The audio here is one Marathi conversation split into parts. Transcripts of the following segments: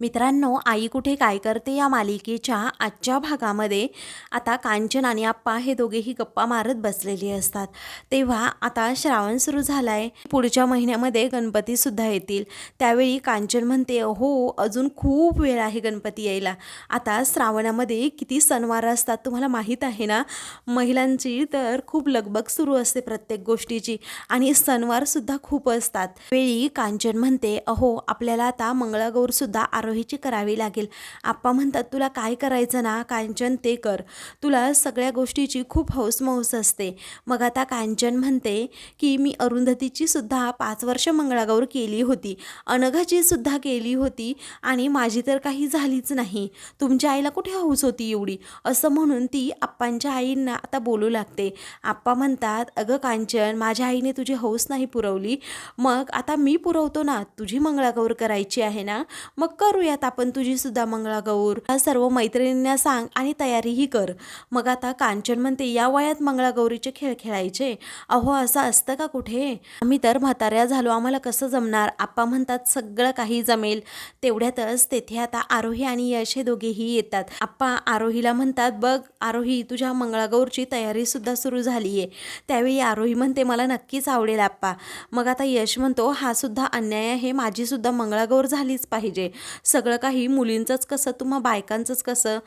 मित्रांनो आई कुठे काय करते या मालिकेच्या आजच्या भागामध्ये? आता कांचन आणि आप्पा हे दोघेही गप्पा मारत बसलेले असतात. तेव्हा आता श्रावण सुरू झाला आहे पुढच्या महिन्यामध्ये गणपतीसुद्धा येतील. त्यावेळी कांचन म्हणते हो अजून खूप वेळ आहे गणपती यायला. आता श्रावणामध्ये किती सणवार असतात तुम्हाला माहीत आहे ना? महिलांची तर खूप लगबग सुरू असते प्रत्येक गोष्टीची आणि सणवारसुद्धा खूप असतात. वेळी कांचन म्हणते अहो आपल्याला आता मंगळागौरसुद्धा आरोहीची करावी लागेल. आप्पा म्हणतात तुला काय करायचं ना कांचन ते कर. तुला सगळ्या गोष्टीची खूप हौसमौस असते. मग आता कांचन म्हणते की मी अरुंधतीची सुद्धा पाच वर्ष मंगळागौर केली होती. अनघाची सुद्धा केली होती आणि माझी तर काही झालीच नाही. तुमच्या आईला कुठे हौस होती एवढी? असं म्हणून ती आप्पांच्या आईंना आता बोलू लागते. आप्पा म्हणतात अगं कांचन माझ्या आईने तुझी हौस नाही पुरवली. मग आता मी पुरवतो ना. तुझी मंगळागौर करायची आहे ना? मग करूयात आपण तुझी सुद्धा मंगळागौर. सर्व मैत्रिणींना सांग आणि तयारीही कर. मग आता कांचन म्हणते या वयात मंगळागौरीचे खेळ खेळायचे? अहो असं असतं का कुठे? आम्ही तर म्हाताऱ्या झालो आम्हाला कसं जमणार? आप्पा म्हणतात सगळं काही जमेल. तेवढ्यातच तेथे आता आरोही आणि यश हे दोघेही येतात. आप्पा आरोहीला म्हणतात बघ आरोही तुझ्या मंगळागौरची तयारी सुद्धा सुरू झाली आहे त्यावेळी आरोही म्हणते मला नक्कीच आवडेल आप्पा. मग आता यश म्हणतो हा सुद्धा अन्याय आहे. माझी सुद्धा मंगळागौर झालीच पाहिजे. सगळं काही मुलींचंच कसं तुम्हा बायकांचंच कसं.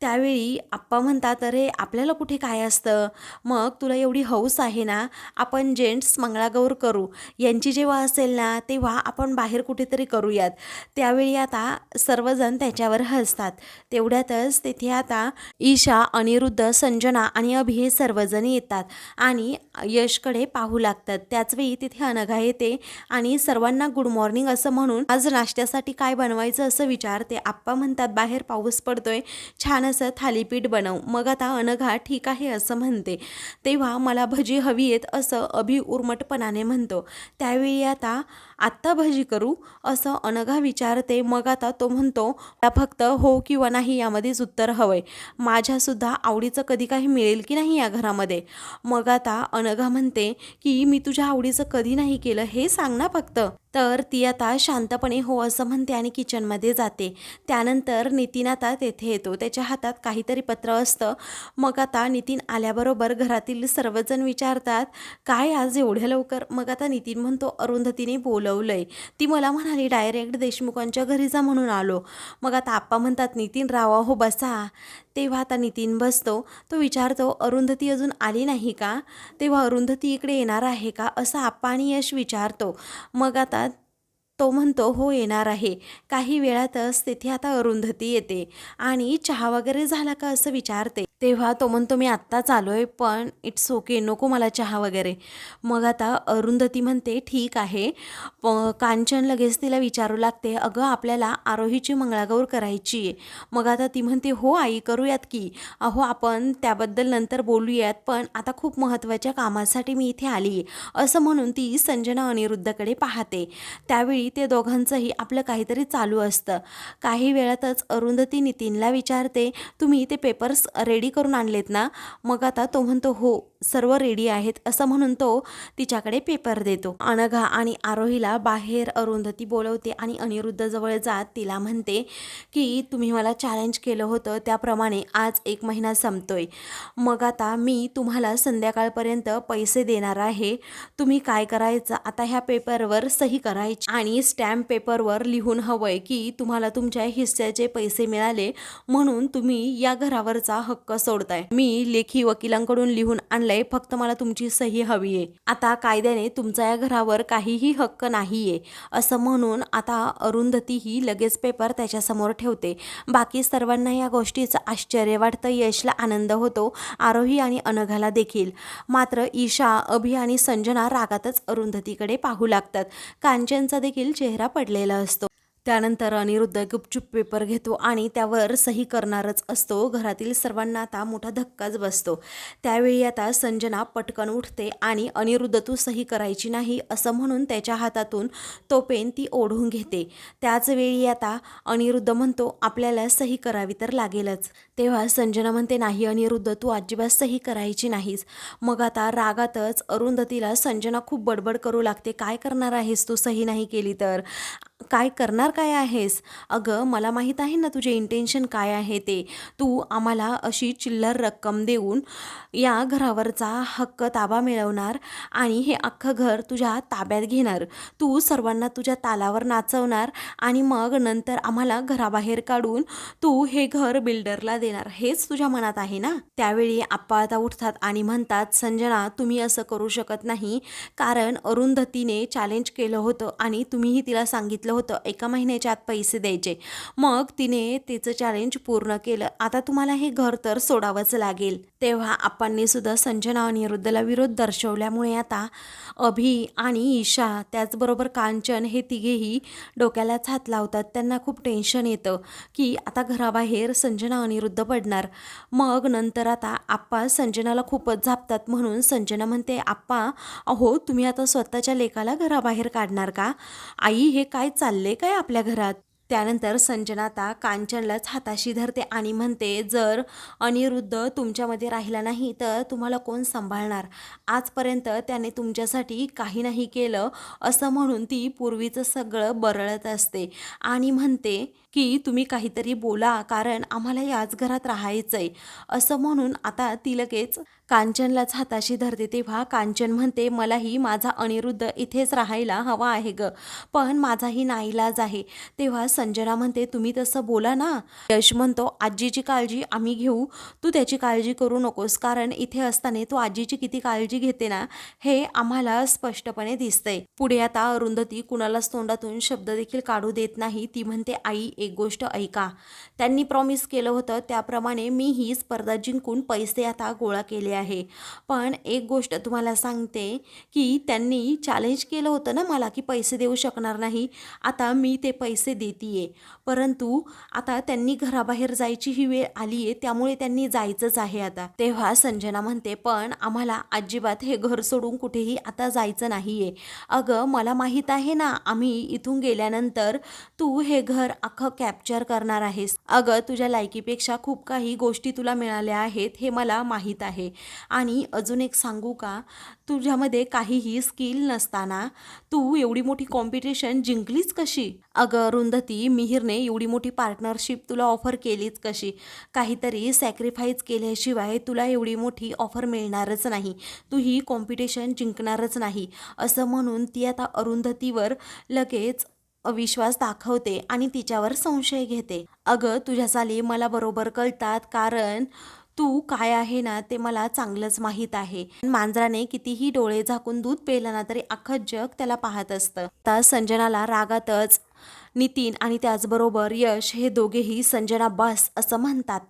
त्यावेळी आप्पा म्हणतात अरे आपल्याला कुठे काय असतं? मग तुला एवढी हौस आहे ना आपण जेंट्स मंगळागौर करू. यांची जेव्हा असेल ना तेव्हा आपण बाहेर कुठेतरी करूयात. त्यावेळी आता सर्वजण त्याच्यावर हसतात. तेवढ्यातच तेथे आता ईशा अनिरुद्ध संजना आणि अभि हे सर्वजण येतात आणि यशकडे पाहू लागतात. त्याचवेळी तिथे अनघा येते आणि सर्वांना गुड मॉर्निंग असं म्हणून आज नाश्त्यासाठी काय बनवायचं असं विचारते. आप्पा म्हणतात बाहेर पाऊस पडतोय छान असं थालीपीठ बनव. मग आता अनघा ठीक आहे असं म्हणते. तेव्हा मला भजी हवी आहेत असं अभि उर्मटपणाने म्हणतो. त्यावेळी आता आत्ता भजी करू असं अनघा विचारते. मग आता तो म्हणतो फक्त हो किंवा नाही यामध्येच उत्तर हवंय. माझ्यासुद्धा आवडीचं कधी काही मिळेल की नाही या घरामध्ये? मग आता अनघा म्हणते की मी तुझ्या आवडीचं कधी नाही केलं हे सांग ना फक्त. तर ती आता शांतपणे हो असं म्हणते आणि किचनमध्ये जाते. त्यानंतर नितीन आता तेथे येतो. त्याच्या हातात काहीतरी पत्र असतं. मग आता नितीन आल्याबरोबर घरातील सर्वजण विचारतात काय आज एवढ्या लवकर? मग आता नितीन म्हणतो अरुंधतीने बोलवलंय. ती मला म्हणाली डायरेक्ट देशमुखांच्या घरी जा म्हणून आलो. मग आता आप्पा म्हणतात नितीन रावा हो बसा. तेव्हा आता नितीन बसतो. तो विचारतो अरुंधती अजून आली नाही का? तेव्हा अरुंधती इकडे येणार आहे का? असं आप्पा आणि यश विचारतो. मग आता तो म्हणतो हो येणार आहे. काही वेळातच तेथे आता अरुंधती येते आणि चहा वगैरे झाला का असं विचारते. तेव्हा तो म्हणतो मी आत्ताच आलो आहे पण इट्स ओके नको मला चहा वगैरे. मग आता अरुंधती म्हणते ठीक आहे. प- कांचन लगेच तिला विचारू लागते अगं आपल्याला आरोहीची मंगळागौर करायची आहे. मग आता ती म्हणते हो आई करूयात की. अहो आपण त्याबद्दल नंतर बोलूयात पण आता खूप महत्त्वाच्या कामासाठी मी इथे आली आहे असं म्हणून ती संजना अनिरुद्धकडे पाहते. त्यावेळी ते दोघांचंही आपलं काहीतरी चालू असतं. काही वेळातच अरुंधती नितीनला विचारते तुम्ही ते पेपर्स रेडी करून आणलेत ना? मग आता तो म्हणतो हो. सर्व रेडी आहेत असं म्हणून तो तिच्याकडे पेपर देतो. अनघा आणि आरोहीला बाहेर अरुंधती बोलवते आणि अनिरुद्ध जवळ जात तिला म्हणते की तुम्ही मला चॅलेंज केलं होतं त्याप्रमाणे आज एक महिना संपतोय. मग आता मी तुम्हाला संध्याकाळपर्यंत पैसे देणार आहे. तुम्ही काय करायचं? आता ह्या पेपरवर सही करायची आणि स्टॅम्प पेपरवर लिहून हवंय की तुम्हाला तुमच्या हिस्स्याचे पैसे मिळाले म्हणून तुम्ही या घरावरचा हक्क सोडताय. मी लेखी वकिलांकडून लिहून आणलंय फक्त मला तुमची सही हवी आहे आता कायद्याने तुमचा या घरावर काहीही हक्क नाहीये असं म्हणून आता अरुंधती ही लगेच पेपर त्याच्यासमोर ठेवते. बाकी सर्वांना या गोष्टीचं आश्चर्य वाटतं यशला आनंद होतो आरोही आणि अनघाला देखील. मात्र ईशा अभि आणि संजना रागातच अरुंधतीकडे पाहू लागतात. कांचनचा देखील चेहरा पडलेला असतो. त्यानंतर अनिरुद्ध गुपचूप पेपर घेतो आणि त्यावर सही करणारच असतो. घरातील सर्वांना आता मोठा धक्काच बसतो. त्यावेळी आता संजना पटकन उठते आणि अनिरुद्ध तू सही करायची नाही असं म्हणून त्याच्या हातातून तो पेन ती ओढून घेते. त्याच वेळी आता अनिरुद्ध म्हणतो आपल्याला सही करावी तर लागेलच तेव्हा संजना म्हणते नाही अनिरुद्ध तू अजिबात सही करायची नाहीस. मग आता रागातच अरुंधतीला संजना खूप बडबड करू लागते. काय करणार आहेस तू? सही नाही केली तर. काय करणार काय आहेस? अगं मला माहीत आहे ना तुझे इंटेन्शन काय आहे ते. तू आम्हाला अशी चिल्लर रक्कम देऊन या घरावरचा हक्क ताबा मिळवणार आणि हे अख्खं घर तुझ्या ताब्यात घेणार. तू सर्वांना तुझ्या तालावर नाचवणार आणि मग नंतर आम्हाला घराबाहेर काढून तू हे घर बिल्डरला देणार. हेच तुझ्या मनात आहे ना? त्यावेळी आप्पाळता उठतात आणि म्हणतात संजना तुम्ही असं करू शकत नाही. कारण अरुंधतीने चॅलेंज केलं होतं आणि तुम्हीही तिला सांगितलं होतं. एका महिन्याच्या आत पैसे द्यायचे. मग तिने तिचं चॅलेंज पूर्ण केलं. आता तुम्हाला हे घर तर सोडावंच लागेल. तेव्हा आपांनी सुद्धा संजना अनिरुद्धला विरोध दर्शवल्यामुळे आता अभि आणि ईशा त्याचबरोबर कांचन हे तिघेही डोक्यालाच हात लावतात. त्यांना खूप टेन्शन येतं की आता घराबाहेर संजना अनिरुद्ध पडणार. मग नंतर आता आप्पा संजनाला खूपच झापतात. म्हणून संजना म्हणते आप्पा अहो तुम्ही आता स्वतःच्या लेकाला घराबाहेर काढणार का? आई हे काय चालले काय आपल्या घरात? त्यानंतर संजना आता कांचनलाच हाताशी धरते आणि म्हणते जर अनिरुद्ध तुमच्यामध्ये राहिला नाही तर तुम्हाला कोण सांभाळणार? आजपर्यंत त्याने तुमच्यासाठी काही नाही केलं असं म्हणून ती पूर्वीचं सगळं बरळत असते आणि म्हणते की तुम्ही काहीतरी बोला कारण आम्हाला याच घरात राहायचं आहे असं म्हणून आता ती लगेच कांचनलाच हाताशी धरते तेव्हा कांचन म्हणते मलाही माझा अनिरुद्ध इथेच राहायला हवा आहे ग. पण माझाही नाईलाज आहे. तेव्हा संजना म्हणते तुम्ही तसं बोला ना. यश म्हणतो आजीची काळजी आम्ही घेऊ. तू त्याची काळजी करू नकोस कारण इथे असताना तू आजीची किती काळजी घेते ना हे आम्हाला स्पष्टपणे दिसतंय. पुढे आता अरुंधती कुणालाच तोंडातून शब्द देखील काढू देत नाही. ती म्हणते आई एक गोष्ट ऐका. त्यांनी प्रॉमिस केलं होतं त्याप्रमाणे मी ही स्पर्धा जिंकून पैसे आता गोळा केले आहे. पण एक गोष्ट तुम्हाला सांगते की त्यांनी चॅलेंज केलं होतं ना मला की पैसे देऊ शकणार नाही. आता मी ते पैसे देतीये. परंतु आता त्यांनी घराबाहेर जायची ही वेळ आली आहे त्यामुळे त्यांनी जायचंच आहे आता. तेव्हा संजना म्हणते पण आम्हाला अजिबात हे घर सोडून कुठेही आता जायचं नाहीये. अगं मला माहीत आहे ना आम्ही इथून गेल्यानंतर तू हे घर अख्खं कॅप्चर करणार आहेस. अगं तुझ्या लायकीपेक्षा खूप काही गोष्टी तुला मिळाल्या आहेत हे मला माहीत आहे. आणि अजून एक सांगू का? तुझ्यामध्ये काहीही स्किल नसताना तू एवढी मोठी कॉम्पिटिशन जिंकलीच कशी? अगं रुंधती मिहिरने एवढी मोठी पार्टनरशिप तुला ऑफर केलीच कशी? काहीतरी सॅक्रिफाईस केल्याशिवाय तुला एवढी मोठी ऑफर मिळणारच नाही. तू ही कॉम्पिटिशन जिंकणारच नाही. असं म्हणून ती आता अरुंधतीवर लगेच अविश्वास दाखवते आणि तिच्यावर संशय घेते. अगं तुझ्या चाली मला बरोबर कळतात कारण तू काय आहे ना ते मला चांगलंच माहीत आहे. मांजराने कितीही डोळे झाकून दूध पेलं ना तरी अख्खं जग त्याला पाहत असतं. तर संजनाला रागातच नितीन आणि त्याचबरोबर यश हे दोघेही संजना बस असं म्हणतात.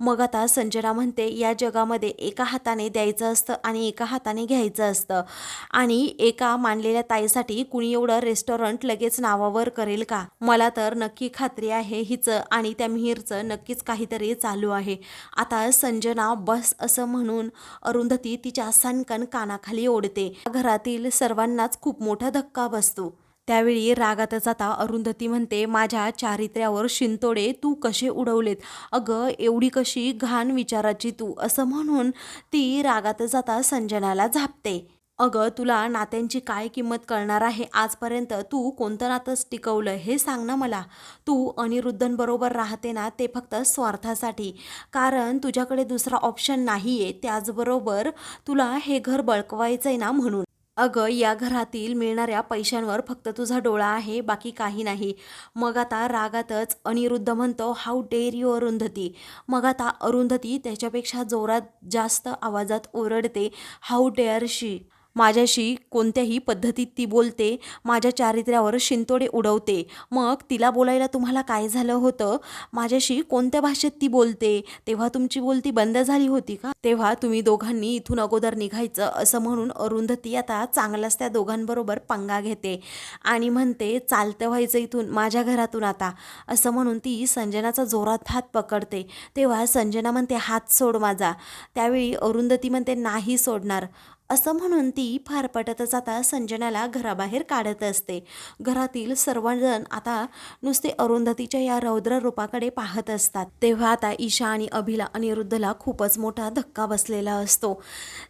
मग आता संजना म्हणते या जगामध्ये एका हाताने द्यायचं असतं आणि एका हाताने घ्यायचं असतं. आणि एका मानलेल्या ताईसाठी कुणी एवढं रेस्टॉरंट लगेच नावावर करेल का? मला तर नक्की खात्री आहे हिचं आणि त्या मिहीरचं नक्कीच काहीतरी चालू आहे. आता संजना बस असं म्हणून अरुंधती तिच्या सणकण कानाखाली ओढते. घरातील सर्वांनाच खूप मोठा धक्का बसतो. त्यावेळी रागातच आता अरुंधती म्हणते माझ्या चारित्र्यावर शिंतोडे तू कसे उडवलेत? अगं एवढी कशी घाण विचाराची तू. असं म्हणून ती रागातच आता संजनाला झापते. अगं तुला नात्यांची काय किंमत कळणार आहे? आजपर्यंत तू कोणतं नातंच टिकवलं हे सांग ना मला. तू अनिरुद्धांबरोबर राहते ना ते फक्त स्वार्थासाठी. कारण तुझ्याकडे दुसरा ऑप्शन नाही आहे त्याचबरोबर तुला हे घर बळकवायचं आहे ना म्हणून. अगं या घरातील मिळणाऱ्या पैशांवर फक्त तुझा डोळा आहे बाकी काही नाही. मग आता रागातच अनिरुद्ध म्हणतो हाऊ डेअर यू अरुंधती? मग आता अरुंधती त्याच्यापेक्षा जोरात जास्त आवाजात ओरडते हाऊ डेअर शी माझ्याशी कोणत्याही पद्धतीत ती बोलते माझ्या चारित्र्यावर शिंतोडे उडवते. मग तिला बोलायला तुम्हाला काय झालं होतं? माझ्याशी कोणत्या भाषेत ती बोलते? तेव्हा तुमची बोलती बंद झाली होती का? तेव्हा तुम्ही दोघांनी इथून अगोदर निघायचं असं म्हणून अरुंधती आता चांगलाच त्या दोघांबरोबर पंगा घेते आणि म्हणते चालतं व्हायचं इथून माझ्या घरातून आता. असं म्हणून ती संजनाचा जोरात हात पकडते. तेव्हा संजना म्हणते हात सोड माझा. त्यावेळी अरुंधती म्हणते नाही सोडणार. असं म्हणून ती फारपटतच आता संजनाला घराबाहेर काढत असते. घरातील सर्वजण आता नुसते अरुंधतीच्या या रौद्र रूपाकडे पाहत असतात. तेव्हा आता ईशा आणि अभिला अनिरुद्धला खूपच मोठा धक्का बसलेला असतो.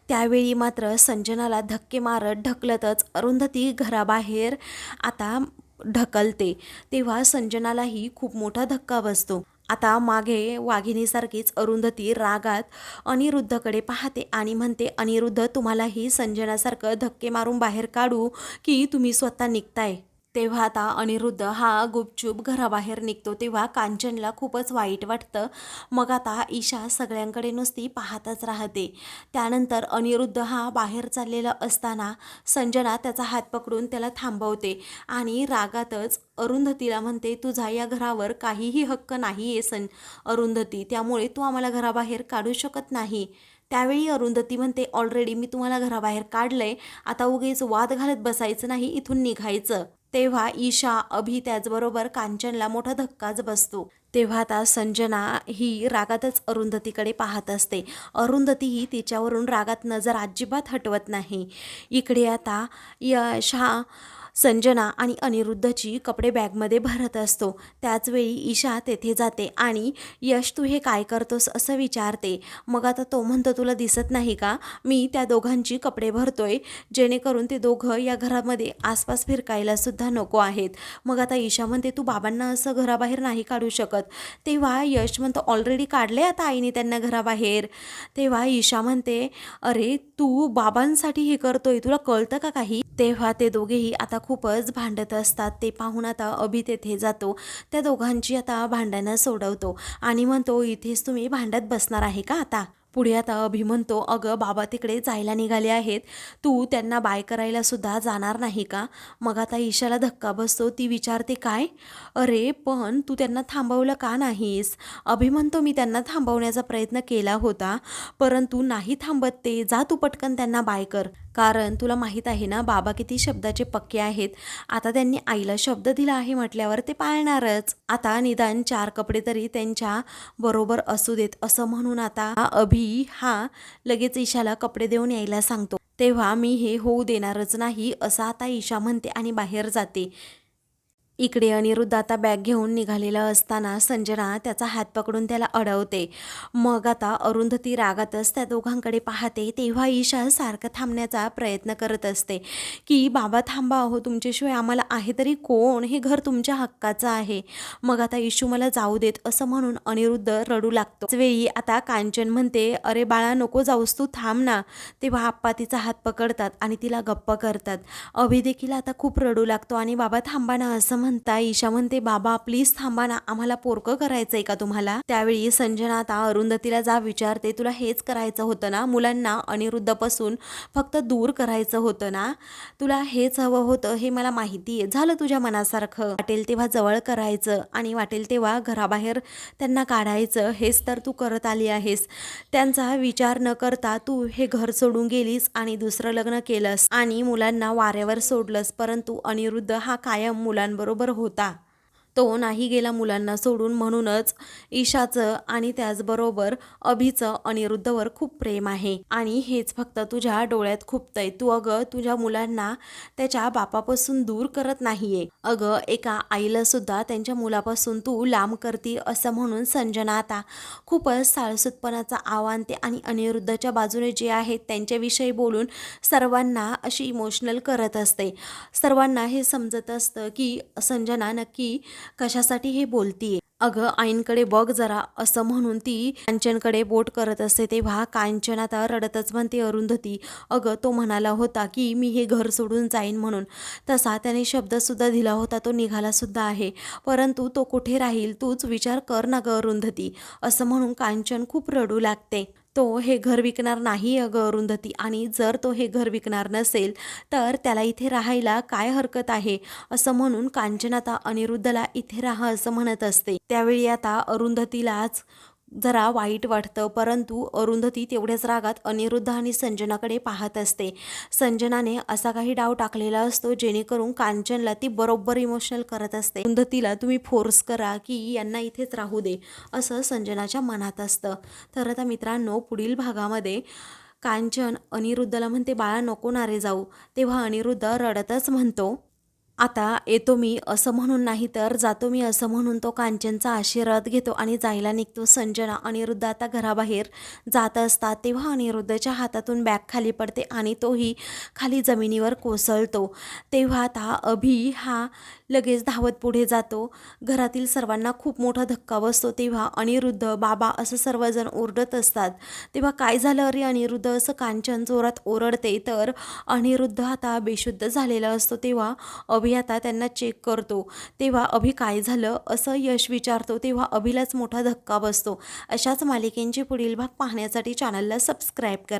त्यावेळी मात्र संजनाला धक्के मारत ढकलतच अरुंधती घराबाहेर आता ढकलते. तेव्हा संजनालाही खूप मोठा धक्का बसतो. आता मागे वाघिणीसारखीच अरुंधती रागात अनिरुद्धकडे पाहते आणि म्हणते अनिरुद्ध तुम्हालाही संजनासारखं धक्के मारून बाहेर काढू की तुम्ही स्वतः निघताय? तेव्हा आता अनिरुद्ध हा गुपचूप घराबाहेर निघतो तेव्हा कांचनला खूपच वाईट वाटतं. मग आता ईशा सगळ्यांकडे नुसती पाहतच राहते. त्यानंतर अनिरुद्ध हा बाहेर चाललेला असताना संजना त्याचा हात पकडून त्याला थांबवते आणि रागातच अरुंधतीला म्हणते तुझा या घरावर काहीही हक्क नाही आहे सं अरुंधती त्यामुळे तू आम्हाला घराबाहेर काढू शकत नाही. त्यावेळी अरुंधती म्हणते ऑलरेडी मी तुम्हाला घराबाहेर काढलंय. आता उगीच वाद घालत बसायचं नाही इथून निघायचं. तेव्हा ईशा अभि त्याचबरोबर कांचनला मोठा धक्काच बसतो. तेव्हा आता संजना ही रागातच अरुंधतीकडे पाहत असते. अरुंधती ही तिच्यावरून रागात नजर अजिबात हटवत नाही. इकडे आता यशा संजना आणि अनिरुद्धची कपडे बॅगमध्ये भरत असतो. त्याचवेळी ईशा तेथे जाते आणि यश तू हे काय करतोस असं विचारते. मग आता तो म्हणतो तुला दिसत नाही का? मी त्या दोघांची कपडे भरतोय. जेणेकरून ते दोघं या घरामध्ये आसपास फिरकायला सुद्धा नको आहेत. मग आता ईशा म्हणते तू बाबांना असं घराबाहेर नाही काढू शकत. तेव्हा यश म्हणतो ऑलरेडी काढले आता आईने त्यांना घराबाहेर. तेव्हा ईशा म्हणते अरे तू बाबांसाठी हे करतोय. तुला कळतं का काही? तेव्हा ते दोघेही आता खूपच भांडत असतात. ते पाहून आता अभि तेथे जातो. त्या दोघांची आता भांडणं सोडवतो. आणि म्हणतो इथेच तुम्ही भांडत बसणार आहे का आता? पुढे आता अभि म्हणतो अगं बाबा तिकडे जायला निघाले आहेत. तू त्यांना बाय करायला सुद्धा जाणार नाही का? मग आता ईशाला धक्का बसतो. ती विचारते काय? अरे पण तू त्यांना थांबवलं का नाहीस? अभि म्हणतो मी त्यांना थांबवण्याचा प्रयत्न केला होता परंतु नाही थांबत ते. जा तू पटकन त्यांना बाय कर. कारण तुला माहीत आहे ना बाबा किती शब्दाचे पक्के आहेत. आता त्यांनी आईला शब्द दिला आहे म्हटल्यावर ते पाळणारच. आता निदान चार कपडे तरी त्यांच्या बरोबर असू देत. असं म्हणून आता अभि हा लगेच ईशाला कपडे देऊन यायला सांगतो. तेव्हा मी हे होऊ देणारच नाही असं आता ईशा म्हणते आणि बाहेर जाते. इकडे अनिरुद्ध आता बॅग घेऊन निघालेला असताना संजना त्याचा हात पकडून त्याला अडवते. मग आता अरुंधती रागातच त्या दोघांकडे पाहते तेव्हा ईशा सारखं थांबण्याचा प्रयत्न करत असते की बाबा थांबा हो तुमच्याशिवाय आम्हाला आहे तरी कोण? हे घर तुमच्या हक्काचं आहे. मग आता इशू मला जाऊ देत. असं म्हणून अनिरुद्ध रडू लागतो. वेळी आता कांचन म्हणते अरे बाळा नको जाऊस तू थांब ना. तेव्हा आप्पा तिचा हात पकडतात आणि तिला गप्प करतात. अभि देखील आता खूप रडू लागतो आणि बाबा थांबा ना असं म्हणता ईशा म्हणते बाबा प्लीज थांबा ना. आम्हाला पोरकं करायचंय का तुम्हाला? त्यावेळी संजना आता अरुंधतीला जा विचारते तुला हेच करायचं होतं ना? मुलांना अनिरुद्धपासून फक्त दूर करायचं होतं ना? तुला हेच हवं होतं हे मला माहिती आहे. झालं तुझ्या मनासारखं? वाटेल तेव्हा जवळ करायचं आणि वाटेल तेव्हा घराबाहेर त्यांना काढायचं. हेच तर तू करत आली आहेस. त्यांचा विचार न करता तू हे घर सोडून गेलीस आणि दुसरं लग्न केलंस आणि मुलांना वाऱ्यावर सोडलंस. परंतु अनिरुद्ध हा कायम मुलांबरोबर बरोबर होता. तो नाही गेला मुलांना सोडून म्हणूनच ईशाचं आणि त्याचबरोबर अभिचं अनिरुद्धवर खूप प्रेम आहे. आणि हेच फक्त तुझ्या डोळ्यात खुपतंय. तू अगं तुझ्या मुलांना त्याच्या बापापासून दूर करत नाहीये. अगं एका आईला सुद्धा त्यांच्या मुलापासून तू लांब करती असं म्हणून संजना आता खूपच साळसूतपणाचा आव्हान ते आणि अनिरुद्धच्या बाजूने जे आहेत त्यांच्याविषयी बोलून सर्वांना अशी इमोशनल करत असते. सर्वांना हे समजत असतं की संजना नक्की कशासाठी हे बोलतीये? अगं आईंकडे बघ जरा. असं म्हणून ती कांचनकडे बोट करत असते तेव्हा कांचन आता रडतच म्हणते अरुंधती. अगं तो म्हणाला होता की मी हे घर सोडून जाईन म्हणून. तसा त्याने शब्दसुद्धा दिला होता तो निघाला सुद्धा आहे. परंतु तो कुठे राहील तूच विचार कर ना गं अरुंधती. असं म्हणून कांचन खूप रडू लागते. तो हे घर विकणार नाही अगं अरुंधती. आणि जर तो हे घर विकणार नसेल तर त्याला इथे राहायला काय हरकत आहे? असं म्हणून कांचन आता अनिरुद्धला इथे राहा असं म्हणत असते. त्यावेळी आता अरुंधतीलाच जरा वाईट वाटतं परंतु अरुंधती तेवढ्याच रागात अनिरुद्ध आणि संजनाकडे पाहत असते. संजनाने असा काही डाव टाकलेला असतो जेणेकरून कांचनला ती बरोबर इमोशनल करत असते. अरुंधतीला तुम्ही फोर्स करा की यांना इथेच राहू दे असं संजनाच्या मनात असतं. तर आता मित्रांनो पुढील भागामध्ये कांचन अनिरुद्धला म्हणते बाळा नको नारे जाऊ. तेव्हा अनिरुद्ध रडतच म्हणतो आता येतो मी असं म्हणून नाही तर जातो मी असं म्हणून तो कांचनचा आशीर्वाद घेतो आणि जायला निघतो संजना अनिरुद्ध आता घराबाहेर जात असतात तेव्हा अनिरुद्धच्या हातातून बॅग खाली पडते आणि तोही खाली जमिनीवर कोसळतो. तेव्हा आता अभि हा लगेच धावत पुढे जातो. घरातील सर्वांना खूप मोठा धक्का बसतो तेव्हा अनिरुद्ध बाबा असं सर्वजण ओरडत असतात. तेव्हा काय झालं? अरे अनिरुद्ध असं कांचन जोरात ओरडते. तर अनिरुद्ध आता बेशुद्ध झालेला असतो तेव्हा अभि आता त्यांना चेक करतो. तेव्हा अभि काय झालं? असं यश विचारतो. तेव्हा अभिलाच मोठा धक्का बसतो. अशाच मालिकेंचे पुढील भाग पाहण्यासाठी चॅनलला सबस्क्राईब करा.